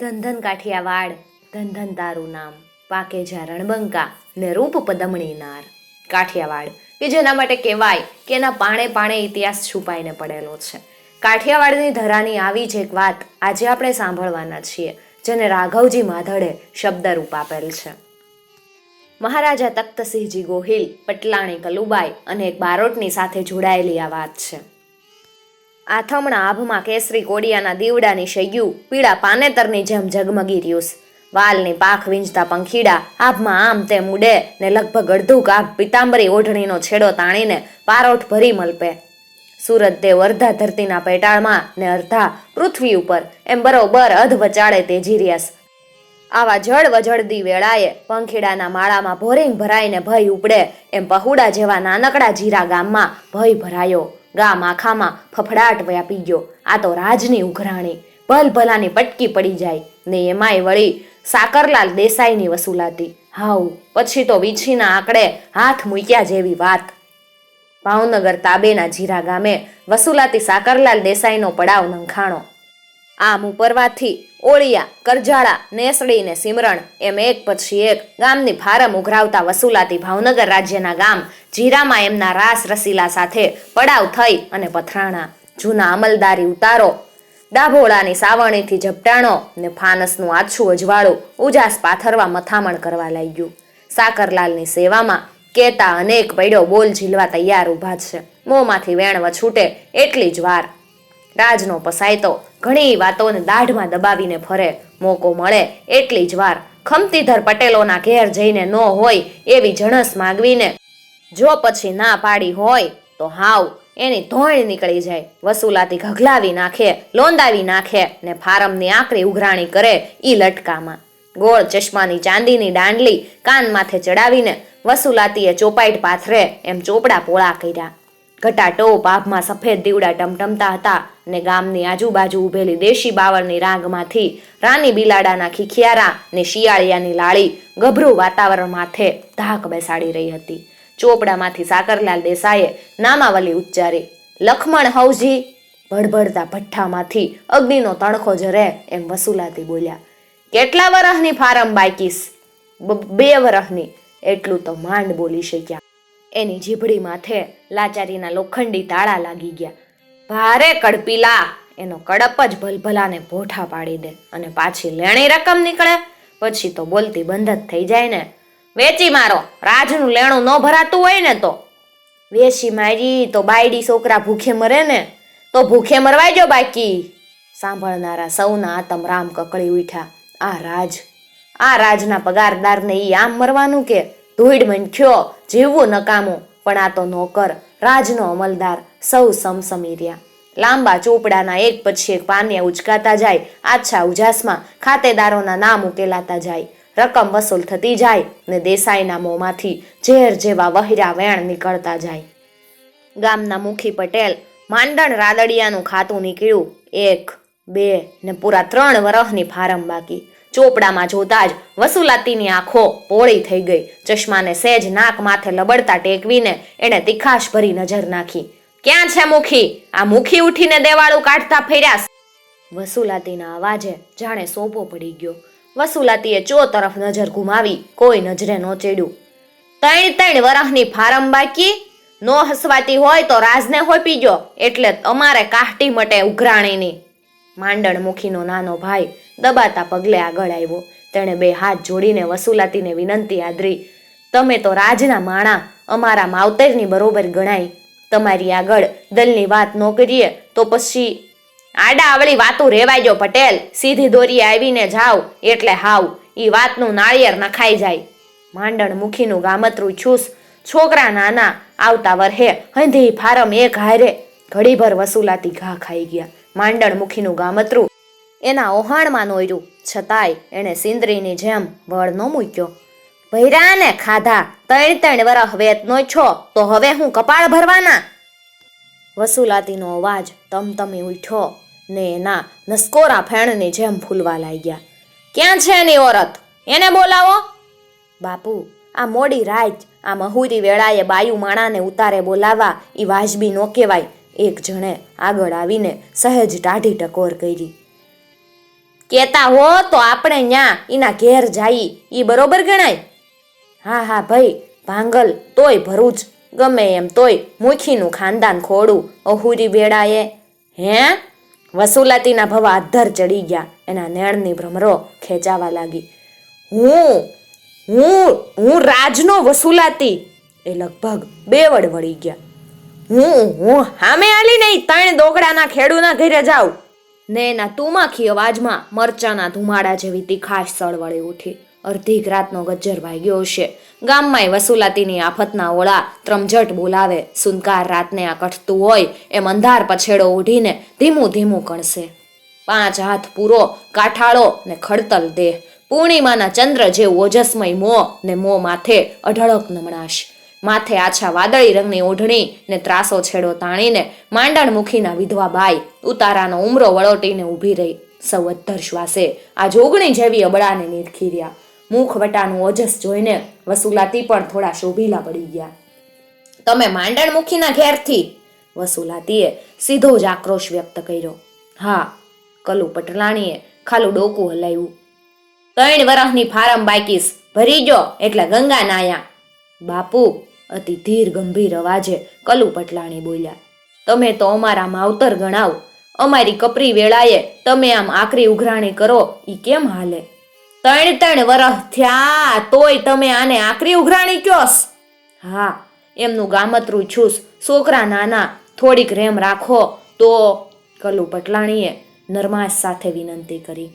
ધનધન કાઠિયાવાડ ધનધન તારું નામ પાકે જા રણબંકા, ને રૂપ પદમણી નાર. કાઠિયાવાડ કે જેના માટે કહેવાય કે એના પાણે પાણે ઇતિહાસ છુપાઈને પડેલો છે. કાઠિયાવાડની ધરાની આવી જ એક વાત આજે આપણે સાંભળવાના છીએ, જેને રાઘવજી માધડે શબ્દરૂપ આપેલ છે. મહારાજા તખ્તસિંહજી ગોહિલ, પટલાણી કલુબાઈ અને એક બારોટની સાથે જોડાયેલી આ વાત છે. આથમણા આભમાં કેસરી કોડિયાના દીવડાની શૈયું, પીળા પાનેતરની જેમ ઝગમગી રહ્યુંસ વાલની પાખ વીંજતા પંખીડા, આભમાં આમ તેમ ઉડે ને લગભગ અડધું કાપ પિતાંબરી ઓઢણીનો છેડો તાણીને પારોઠ ભરી મલપે. સુરત દેવ અર્ધા ધરતીના પેટાળમાં ને અર્ધા પૃથ્વી ઉપર એમ બરોબર અધ વચાળે તેજી રહ્યાસ આવા જળ વજળદી વેળાએ પંખીડાના માળામાં ભોરિંગ ભરાઈને ભય ઉપડે એમ પહુડા જેવા નાનકડા જીરા ગામમાં ભય ભરાયો. ગામ આખામાં ફફડાટ વ્યાપી ગયો. આ તો રાજની ઉઘરાણી. ભલ ભલાની પટકી પડી જાય. ને એમાંય વળી સાકરલાલ દેસાઈની વસૂલાતી. હાઉ, પછી તો વીછીના આંકડે હાથ મૂક્યા જેવી વાત. ભાવનગર તાબેના જીરા ગામે વસૂલાતી સાકરલાલ દેસાઈનો પડાવ નંખાણો. આમ ઉપરવાથી ઓળિયા, કરજાળા નેસડી ને સિમરણ, એમ એક પછી એક ગામની ફારમ ઉઘરાવતા વસૂલાતી ભાવનગર રાજ્યના ગામ જીરામાં એમના રાસ રસીલા સાથે પડાવ થઈ અને પથરાણા જૂના અમલદારી ઉતારો ડાભોળાની સાવણીથી ઝપટાણો ને ફાનસનું આછું અજવાળું ઉજાસ પાથરવા મથામણ કરવા લાગ્યું. સાકરલાલની સેવામાં કેતા અનેક પૈડો બોલ ઝીલવા તૈયાર ઊભા છે. મોંમાંથી વેણ વછૂટે એટલી જ વાર. રાજનો પસાયતો ઘણી વાતોને દાઢમાં દબાવીને ફરે, મોકો મળે એટલી જ વાર. ખમતીધર પટેલોના ઘેર જઈને ન હોય એવી જણસ માગવીને, જો પછી ના પાડી હોય તો હાવ. એની ધોણ નીકળી જાય, વસૂલાતી ઘઘલાવી નાખે, લોંદાવી નાખે ને ફારમની આકરી ઉઘરાણી કરે ઈ લટકામાં. ગોળ ચશ્માની ચાંદીની દાંડલી કાન માથે ચડાવીને વસૂલાતીએ ચોપાઈટ પાથરે એમ ચોપડા પોળા કર્યા. ઘટાટોપ આભમાં સફેદ દીવડા ટમટમતા હતા ને ગામની આજુબાજુ ઉભેલી દેશી બાવળની રાગમાંથી રાની બિલાડાના ખીખિયારા ને શિયાળિયાની લાળી ગભરું વાતાવરણ માથે ધાક બેસાડી રહી હતી. ચોપડામાંથી સાકરલાલ દેસાઈએ નામાવલી ઉચ્ચારી, લખમણ હવજી! ભડભડતા ભઠ્ઠામાંથી અગ્નિનો તણખો જરે એમ વસુલાતી બોલ્યા, કેટલા વરહની ફારમ બાકીસ બ- બે વરહની એટલું તો માંડ બોલી શક્યા. એની જીભડી માથે લાચારીના લોખંડી તાળા લાગી ગયા. ભારે કડપીલા! એનો કડપ જ ભલભલાને ભોઠા પાડી દે અને પાછી લેણી રકમ નીકળે. પછી તો બોલતી બંધ જ થઈ જાય ને. વેચી મારો! રાજનું લેણું ન ભરાતું હોય ને તો. વેચી મારી તો બાયડી છોકરા ભૂખે મરે ને. તો ભૂખે મરવાય જો બાકી. સાંભળનારા સૌના આતમ રામ કકળી ઉઠ્યા. આ રાજ, આ રાજના પગારદારને એ આમ મરવાનું કે? ધૂળ મંખ્યો જીવવું નકામું, પણ આ તો નોકર, રાજનો અમલદાર, સૌ સમસમી રહ્યા લાંબા ચોપડાના એક પછી એક પાનિયા ઉચકાતા જાય, આછા ઉજાસમાં ખાતેદારોના નામ ઉકેલાતા જાય. રકમ વસૂલ થતી જાય ને દેસાઈના મોંમાંથી ઝેર જેવા વહેરા વેણ નીકળતા જાય. ગામના મુખી પટેલ માંડણ રાદડિયાનું ખાતું નીકળ્યું, એક, બે ને પૂરા ત્રણ વરહની ફારમ બાકી. ચોપડામાં જોતા જ વસુલાતીની આંખો પોળી થઈ ગઈ. ચશ્માને સેજ નાક માથે લબડતા ટેકવીને એણે તીખાશ ભરી નજર નાખી. ક્યાં છે મુખી? આ મુખી ઉઠીને દેવાળું કાઢતા ફેર્યા વસુલાતીના અવાજે જાણે સોપો પડી ગયો. વસુલાતીએ ચો તરફ નજર ઘુમાવી કોઈ નજરે નો ચેડ્યું. ત્રણ ત્રણ વરહની ફારમ બાકી? નો હસવાતી હોય તો રાજને હોપી ગયો. એટલે અમારે કાહટી મટે ઉઘરાણીની. માંડણ મુખીનો નાનો ભાઈ દબાતા પગલે આગળ આવ્યો. તેણે બે હાથ જોડીને વસુલાતીને વિનંતી આદરી, તમે તો રાજના માણા, અમારા માવતરની બરોબર ગણાય. તમારી આગળ દલની વાત ન કરીએ તો પછી આડા આવળી વાતું રેવાય જો પટેલ. સીધી દોરી આવીને જાવ એટલે હાવ. ઈ વાતનું નાળિયેર નખાઈ જાય. માંડણ મુખીનું ગામતરું છૂસ, છોકરા નાના આવતા વરહે હંધી ફારમ એક હારે. ઘડીભર વસૂલાતી ઘા ખાઈ ગયા. માંડણ મુખીનું ગામતરું. એના ઓહાણમાં નોર્યું છતાંય એણે સિંદરીની જેમ વળ ન મૂક્યો. ભૈરાને ખાધા, ત્રણ ત્રણ વરહ વેતનો છો, તો હવે હું કપાળ ભરવાના? વસુલાતીનો અવાજ તમતમી ઉઠ્યો ને એના નસકોરા ફેણની જેમ ફૂલવા લાગ્યા. ક્યાં છે એની ઓરત? એને બોલાવો. બાપુ, આ મોડી રાત, આ મહુરી વેળાએ બાયુ માણાને ઉતારે બોલાવા એ વાજબી નો કહેવાય. એક જણે આગળ આવીને સહેજ ટાઢી ટકોર કરી. કેતા હો તો આપણે ન્યા એના ઘેર જાઈ, ઈ બરોબર ગણાય? હા હા, ભાઈ, ભાંગલ તોય ભરૂચ ગમે એમ તોય મુખીનું ખાનદાન ખોડું, અહુરી બેડાએ હે? વસુલાતીના ભવા આધર ચડી ગયા, એના નેણની ભ્રમરો ખેંચાવા લાગી. હું હું હું રાજનો વસુલાતી. એ લગભગ બેવડ વળી ગયા. હું હું હામે આલી નહીં, ત્રણ દોગડાના ખેડૂના ઘરે જાઉં. ને એના તુમાખી અવાજમાં મરચાના ધુમાડા જેવી તીખાશ સળવળી ઉઠી. અડધી રાતનો ગજ્જર વાગ્યો હશે. ગામમાંય વસુલાતીની આફતના ઓળા ત્રમઝટ બોલાવે. સુનકાર રાતને આ કઠતું હોય એમ અંધાર પછેડો ઉઢીને ધીમું ધીમું કણશે. પાંચ હાથ પૂરો, કાઠાળો ને ખડતલ દેહ. પૂર્ણિમાના ચંદ્ર જેવું ઓજસ્મય મો ને મોં માથે અઢળક નમણાશ. માથે આછા વાદળી રંગની ઓઢણી ને ત્રાસો છેડો તાણીને માંડણ મુખીના વિધવા બાઈ ઉતારાનો ઉમરો વળોટીને ઊભી રહી. સૌ અધ્ધર શ્વાસે આ જોગણી જેવી અબળાને નીરખી રહ્યા મુખ વટાનું ઓજસ જોઈને વસુલાતી પણ થોડા શોભીલા પડી ગયા. તમે માંડણ મુખીના ઘેરથી? વસુલાતીએ સીધો જ આક્રોશ વ્યક્ત કર્યો. હા, કલુ પટલાણીએ ખાલું ડોકું હલાવ્યું. ત્રણ વરસની ફારમ બાકીસ ભરી ગયો એટલે ગંગા નાયા. બાપુ અતિ ધીર ગંભીર અવાજે કલુ પટલાણી બોલ્યા, તમે તો અમારા માવતર ગણાવ. અમારી કપરી વેળાએ તમે આમ આકરી ઉઘરાણી કરો, ઈ કેમ હાલે? ત્રણ ત્રણ વરસ થયા, તોય તમે આને આકરી ઉઘરાણી કયોસ? હા, એમનું ગામતરું છૂસ છોકરા નાના, થોડીક રેમ રાખો. તો કલુ પટલાણીએ નરમાશ સાથે વિનંતી કરી,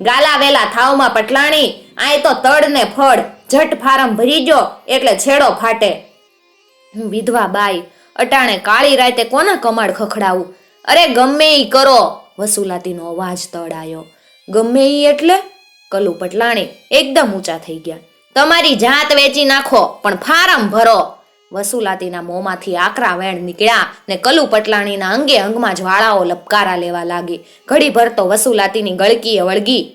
ગાલા વેલા થાવમાં પટલાણી, આય તો તડ ને ફળ. જટ ફારમ ભરી ગયો એટલે છેડો ફાટે. હું વિધવા બાઈ. અટાણે કાળી રાતે કોના કમાડ ખખડાવું? અરે ગમે ઈ કરો. વસુલાતીનો અવાજ તડાયો. ગમે ઈ એટલે? કલુ પટલાણી એકદમ ઊંચા થઈ ગયા. તમારી જાત વેચી નાખો, પણ ફારમ ભરો. વસુલાતીના મોંમાંથી આકરા વેણ નીકળ્યા ને કલુ પટલાણીના અંગે અંગમાં જ્વાળાઓ લપકારા લેવા લાગી. ઘડીભર તો વસુલાતીની ગળકીએ વળગી.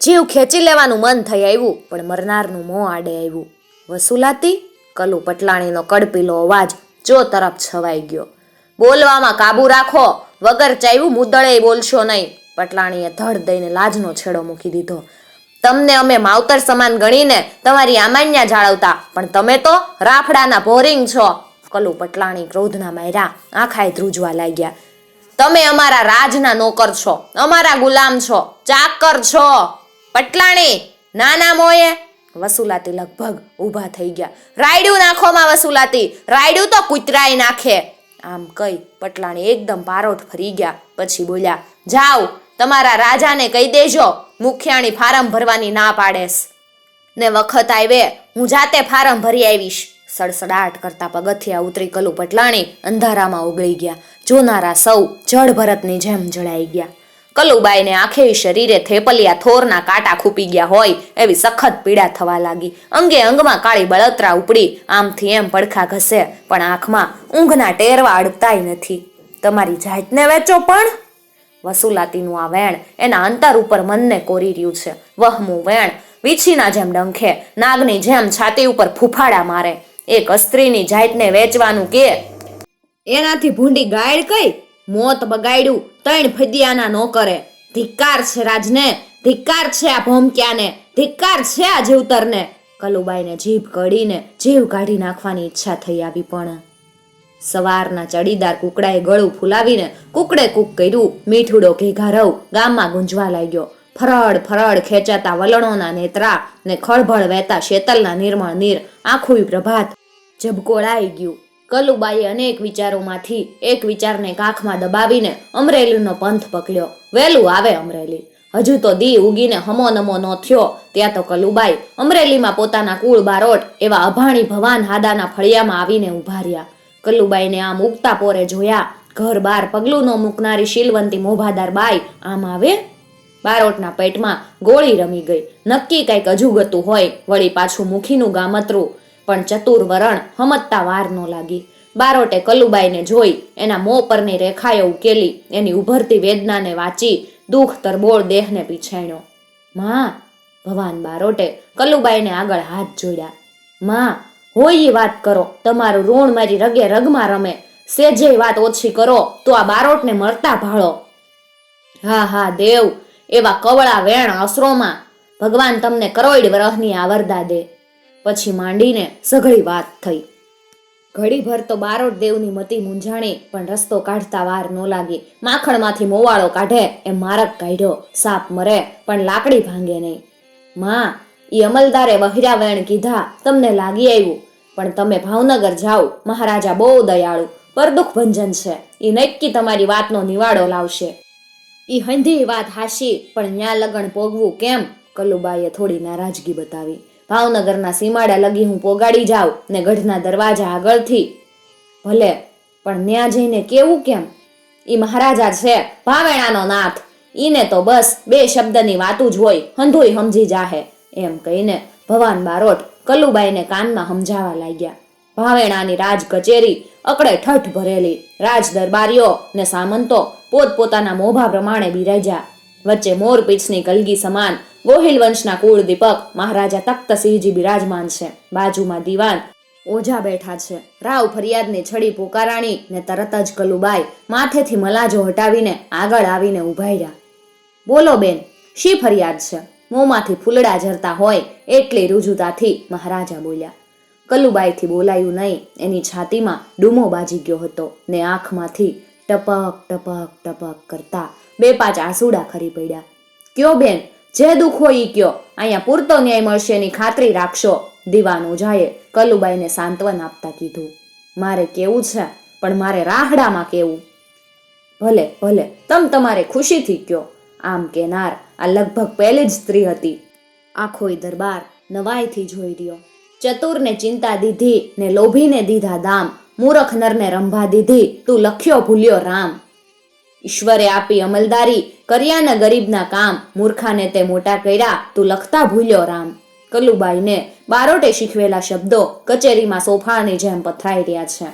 જીવ ખેંચી લેવાનું મન થઈ આવ્યું, પણ મરનારનું મોં આડે આવ્યું. વસુલાતી? કલુ પટલાણીનો કડપીલો અવાજ જો તરફ છવાઈ ગયો. બોલવામાં કાબુ રાખો, વગર ચાવ્યું મુદળે બોલશો નહીં. પટલાણીએ ધડ દઈને લાજનો છેડો મૂકી દીધો. તમને અમે માવતર સમાન ગણીને તમારી આમાન્યા જાળવતા, પણ તમે તો રાફડાના ભોરિંગ છો. કલુ પટલાણી ક્રોધના માર્યા આંખાએ ધ્રુજવા લાગ્યા. તમે અમારા રાજના નોકર છો, અમારા ગુલામ છો, ચાકર છો. પટલાણી, નાના મોએ વસુલાતી લગભગ ઊભા થઈ ગયા. રાયડું નાખોમાં વસુલાતી. રાયડું તો કૂતરાય નાખે. આમ કઈ પટલાણી એકદમ પારોઠ ફરી ગયા. પછી બોલ્યા, જાઓ, તમારા રાજાને કહી દેજો, મુખિયાણી ફારમ ભરવાની ના પાડેશ. ને વખત આવે હું જાતે ફારમ ભરી આવીશ સડસડાટ કરતા પગથિયા ઉતરી કલુ પટલાણી અંધારામાં ઓગળી ગયા. જોનારા સૌ જળ ભરતની જેમ જળાઈ ગયા. કલુબાઈને આખે શરીરે થેપલિયા થોરના કાંટા ખૂપી ગયા હોય એવી સખત પીડા થવા લાગી. અંગે અંગમાં કાળી બળતરા ઉપડી આમથી એમ પડખા ઘસે, પણ આંખમાં ઊંઘના ટેરવા અડતાય નથી. તમારી જાતને વેચો પણ? વસુલાતીનું આ વેણ એના અંતર ઉપર મનને કોરી રહ્યું છે. વહમું વેણ વીછીના જેમ ડંખે, નાગની જેમ છાતી ઉપર ફૂફાડા મારે. એક અસ્ત્રીની જાતને વેચવાનું કે? એનાથી ભૂંડી ગાયડ કઈ? મોત બગાડ્યું તણ ફદિયાના નોકરે. ધિક્કાર છે રાજને, ધિક્કાર છે આ ભોમક્યાને, ધિક્કાર છે આ જીવતરને. કલુબાઈને જીભ કડીને જીવ કાઢી નાખવાની ઈચ્છા થઈ આવી પણ. સવારના ચડીદાર કુકડાએ ગળું ફૂલાવીને કુકડે કૂક કર્યું, મીઠુડો ઘેઘારવ ગામમાં ગુંજવા લાગ્યો. ફરડ ફરડ ખેંચાતા વલણોના નેત્રા ને ખળભળ વહેતા શેતલના નિર્મળ નીર આખું પ્રભાત ઝબકોળાઈ ગયું. કલુબાઈએ અનેક વિચારોમાંથી એક વિચારને કાખમાં દબાવીને અમરેલીનો પંથ પકડ્યો. વહેલું આવે અમરેલી. હજુ તો દી ઉગીને હમો નમો ન થયો. ત્યાં તો કલુબાઈ અમરેલીમાં પોતાના કુળ બારોટ એવા અભાણી ભવાન હાદાના ફળિયામાં આવીને ઉભાર્યા રહ્યા. કલ્લુબાઈને આમ ઉગતા પોરે જોયા, ઘર બાર પગલું ન મૂકનારી શીલવંતી મોભાદાર બાઈ આમ આવે? બારોટના પેટમાં ગોળી રમી ગઈ. નક્કી કંઈક અજુગતું હોય, વળી પાછું મુખીનું ગામતરું પણ ચતુર વરણ હમતતા વાર ન લાગી. બારોટે કલુબાઈને જોઈ, એના મોં પરની રેખાએ ઉકેલી, એની ઉભરતી વેદનાને વાંચી, દુઃખ તરબોળ દેહને પીછાણ્યો માં ભવાન બારોટે કલુબાઈને આગળ હાથ જોડ્યા. માં, હોય એ વાત કરો, તમારું ઋણ મારી રગે રગમાં રમે. સેજે વાત ઓછી કરો, તો આ બારોટને મળતા ભાળો. હા હા, દેવ, એવા કવળા વેણ અસરોમાં ભગવાન તમને કરોડ વરહની આવરદા દે. પછી માંડીને સઘળી વાત થઈ. ઘડીભર તો બારોટ દેવની મતી મૂંઝાણી, પણ રસ્તો કાઢતા વાર ન લાગી. માખણમાંથી મોવાળો કાઢે એમ મારક કાઢ્યો. સાપ મરે, પણ લાકડી ભાંગે નહીં. માં એ અમલદારે વહિરા વેણ કીધા, તમને લાગી આવ્યું. પણ તમે ભાવનગર જાઓ, મહારાજા બહુ દયાળુ. પરદુખ ભંજન છે. એ નક્કી તમારી વાતનો નિવાડો લાવશે. એ હંધી વાત હાશી પણ ન્યા લગ્ન પોગવું કેમ? કલુબાઈએ થોડી નારાજગી બતાવી. ભાવનગરના સીમાડા લગી હું પોગાડી જાઉં ને ગઢના દરવાજા આગળથી. ભલે, પણ ન્યા જઈને કેવું કેમ? ઈ મહારાજા છે, ભાવેણાનો નાથ. ઈને તો બસ બે શબ્દની વાતું જ હોય હંધોય સમજી જાહે. એમ કહીને ભવાન બારોટ કલુબાઈને કાનમાં સમજાવા લાગ્યા. ભાવેણાની રાજ કચેરી અકડે ઠઠ ભરેલી. રાજ દરબારીઓ ને સામંતો પોતપોતાના મોભા પ્રમાણે બિરાજ્યા. વચ્ચે મોર પીછની કલગી સમાન ગોહિલ વંશના કુળ દીપક મહારાજા તખ્તસિંહજી બિરાજમાન છે. બાજુમાં દીવાન ઓઝા બેઠા છે. રાવ ફરિયાદની છડી પોકારાણી ને તરત જ કલુબાઈ માથેથી મલાજો હટાવીને આગળ આવીને ઊભા રહ્યા. બોલો બેન, શી ફરિયાદ છે? મોંમાંથી ફૂલડા ઝરતા હોય એટલી રુજુતાથી મહારાજા બોલ્યા. કલુબાઈથી બોલાયું નહીં, એની છાતીમાં ડૂમો બાજી ગયો હતો ને આંખમાંથી ટપક ટપક ટપક કરતા બે પાંચ આંસુડા ખરી પડ્યા. કયો બેન? જે દુઃખ ઈ કયો. અહીંયા પૂરતો ન્યાય મળશે એની ખાતરી રાખશો. દીવાનો જાયે કલુબાઈને સાંત્વન આપતા કીધું. મારે કેવું છે? પણ મારે રાહડામાં કેવું? ભલે ભલે. તમ તમારે ખુશીથી કયો. આમ કેનાર, આ લગભગ પહેલી જ સ્ત્રી હતી. આખોય દરબાર નવાઈથી જોઈ રહ્યો. ચતુરને ચિંતા દીધી ને લોભીને દીધા દામ. મૂરખ નરને રંભા દીધી. તું લખ્યો ભૂલ્યો રામ. ઈશ્વરે આપી અમલદારી કર્યા ને ગરીબના કામ. મૂર્ખાને તે મોટા કર્યા. તું લખતા ભૂલ્યો રામ. કલુબાઈને બારોટે શીખવેલા શબ્દો કચેરીમાં સોફાની જેમ પથરાઈ રહ્યા છે.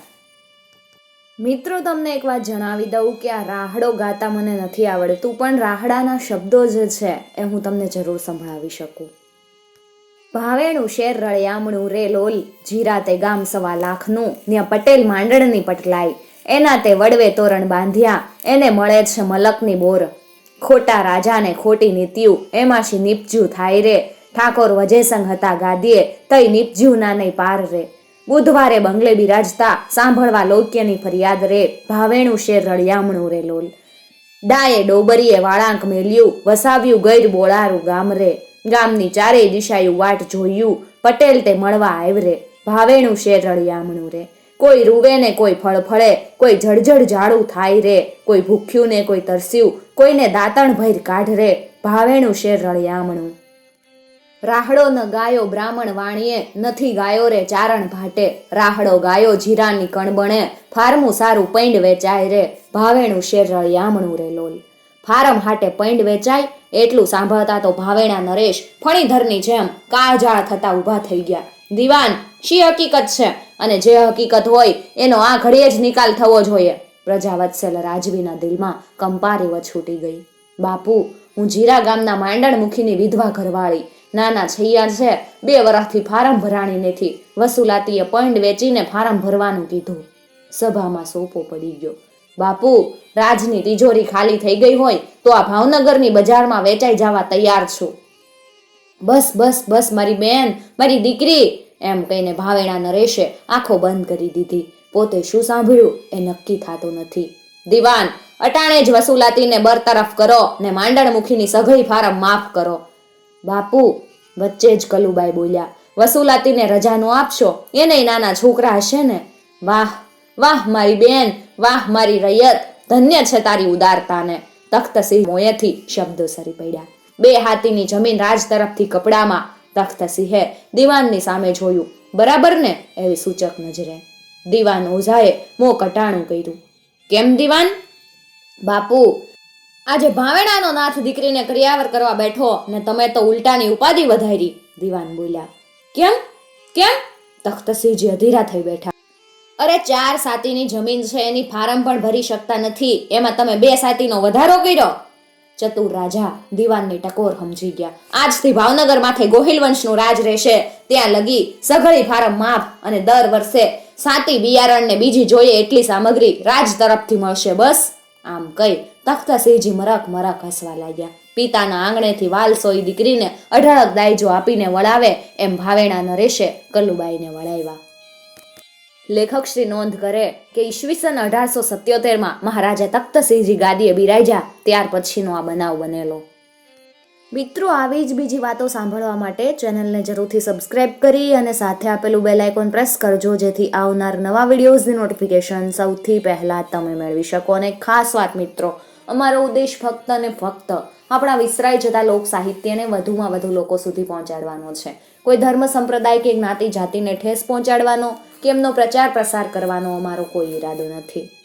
મિત્રો, તમને એક વાત જણાવી દઉં કે આ રાહડો ગાતા મને નથી આવડતું, પણ રાહડાના શબ્દો જે છે એ હું તમને જરૂર સંભળાવી શકું. ભાવેણું શેર રળિયામણું રે લોલ જીરા તે ગામ સવા લાખનું, ન્યા પટેલ માંડણની પટલાઈ. એના તે વડવે તોરણ બાંધ્યા. એને મળે છે મલકની બોર. ખોટા રાજાને ખોટી નીતિયું. એમાંથી નીપજ્યું થાય રે. ઠાકોર વજેસંગ હતા ગાદીએ, તઈ નીપજ્યું ના નહીં પાર રે. બુધવારે બંગલે બિરાજતા, સાંભળવા લોક્યની ફરિયાદ રે. ભાવેણું શેર રળિયામણું રે લોલ. ડાએ ડોબરીએ વાળાંક મેલ્યું. વસાવ્યું ગૈર બોળારું ગામ રે. ગામની ચારેય દિશાયું વાટ જોયું. પટેલ તે મળવા આવરે ભાવેણું શેર રળિયામણું રે. કોઈ રૂવે ને કોઈ ફળ ફળે, કોઈ જળજળ ઝાડું થાય રે, કોઈ ભૂખ્યું ને કોઈ તરસ્યું, કોઈને દાંતણ ભૈર કાઢ રે ભાવેણું શેર રળિયામણું. રાહડો ન ગાયો બ્રાહ્મણ વાણીએ, નથી ગાયો રે ચારણ ભાટે, રાહડો ગાયો જીરાની કણબણે ફારમું સારું પૈંડ વેચાય રે, ભાવેણું શેર રળિયામણું રે લોલ. ફારમ હાટે પૈંડ વેચાય, એટલું સાંભળતા તો ભાવેણા નરેશ, ફણીધરની જેમ કાળજાળ થતા ઊભા થઈ ગયા. દીવાન, શી હકીકત છે? અને જે હકીકત હોય, એનો આ ઘડીએ જ નિકાલ થવો જોઈએ. પ્રજાવત્સલ રાજવીના દિલમાં કંપારી છૂટી ગઈ. બાપુ, હું જીરા ગામના માંડણ મુખીની વિધવા ઘરવાળી. નાના છૈયા છે. બે વર્ષથી ફારમ ભરાણી નથી. વસુલાતીએ પોઈન્ટ વેચીને ફારમ ભરવાનું કીધું. સભામાં સોપો પડી ગયો. બાપુ, રાજની તિજોરી ખાલી થઈ ગઈ હોય, તો આ ભાવનગરની બજારમાં વેચાઈ જવા તૈયાર છું. બસ બસ બસ, મારી બેન, મારી દીકરી. એમ કહીને ભાવેણા નરેશે આંખો બંધ કરી દીધી. પોતે શું સાંભળ્યું એ નક્કી થતું નથી. દીવાન, અટાણે જ વસુલાતીને બરતરફ કરો ને માંડણમુખીની સઘળી ફારમ માફ કરો. બાપુ, વચ્ચે જ કલુબાઈ બોલ્યા, વસુલાતીને રજા નો આપશો? એને નાના છોકરા હશે ને? વાહ વાહ મારી બેન, વાહ મારી રૈયત, ધન્ય છે તારી ઉદારતાને. તખ્તસિંહ મોયેથી શબ્દો સરી પડ્યા. બે હાથીની જમીન રાજ તરફથી કપડામાં તખ્તસિંહે દીવાનની સામે જોયું. બરાબર ને? એવી સૂચક નજરે. દીવાન ઓઝાએ મો કટાણું કર્યું. કેમ દીવાન? બાપુ, આજે ભાવેણાનો નાથ દીકરીને ક્રિયાવર કરવા બેઠો ને તમે તો ઉલટાની ઉપાધિ વધારી. દીવાન બોલ્યા. કેમ? કેમ? તખ્તસિંહજી અધીરા થઈ બેઠા. અરે ચાર સાતીની જમીન છે, એની ફારમ પણ ભરી શકતા નથી. એમાં તમે બે સાતીનો વધારો કર્યો. ચતુર રાજા દીવાનની ટકોર સમજી ગયા. આજથી ભાવનગર માથે ગોહિલ વંશનું રાજ રહેશે. ત્યાં લગી સઘળી ફારમ માફ અને દર વર્ષે સાતી બિયારણ ને બીજી જોઈએ એટલી સામગ્રી રાજ તરફથી મળશે. બસ આમ કઈ તખ્તસિંહજી મરક મરક હસવા લાગ્યા. પિતાના આંગણેથી વાલસોઈ દીકરીને અઢળક દાયજો આપીને વળાવે એમ ભાવેણા નરેશે કલ્લુબાઈને વળાવ્યા. લેખક શ્રી નોંધ કરે કે ઈસવીસન અઢારસો સત્યોતેરમાં મહારાજા તખ્તસિંહજી ગાદીએ બિરાજ્યા, ત્યાર પછીનો આ બનાવ બનેલો. મિત્રો, આવી જ બીજી વાતો સાંભળવા માટે ચેનલને જરૂરથી સબસ્ક્રાઇબ કરી અને સાથે આપેલું બેલ આઇકોન પ્રેસ કરજો, જેથી આવનાર નવા વિડીયોઝની નોટિફિકેશન સૌથી પહેલાં તમે મેળવી શકો. અને ખાસ વાત મિત્રો, અમારો ઉદ્દેશ ફક્ત અને ફક્ત આપણા વિસરાઈ જતા લોક સાહિત્યને વધુમાં વધુ લોકો સુધી પહોંચાડવાનો છે. કોઈ ધર્મ સંપ્રદાય કે જ્ઞાતિ જાતિને ઠેસ પહોંચાડવાનો કે એમનો પ્રચાર પ્રસાર કરવાનો અમારો કોઈ ઈરાદો નથી.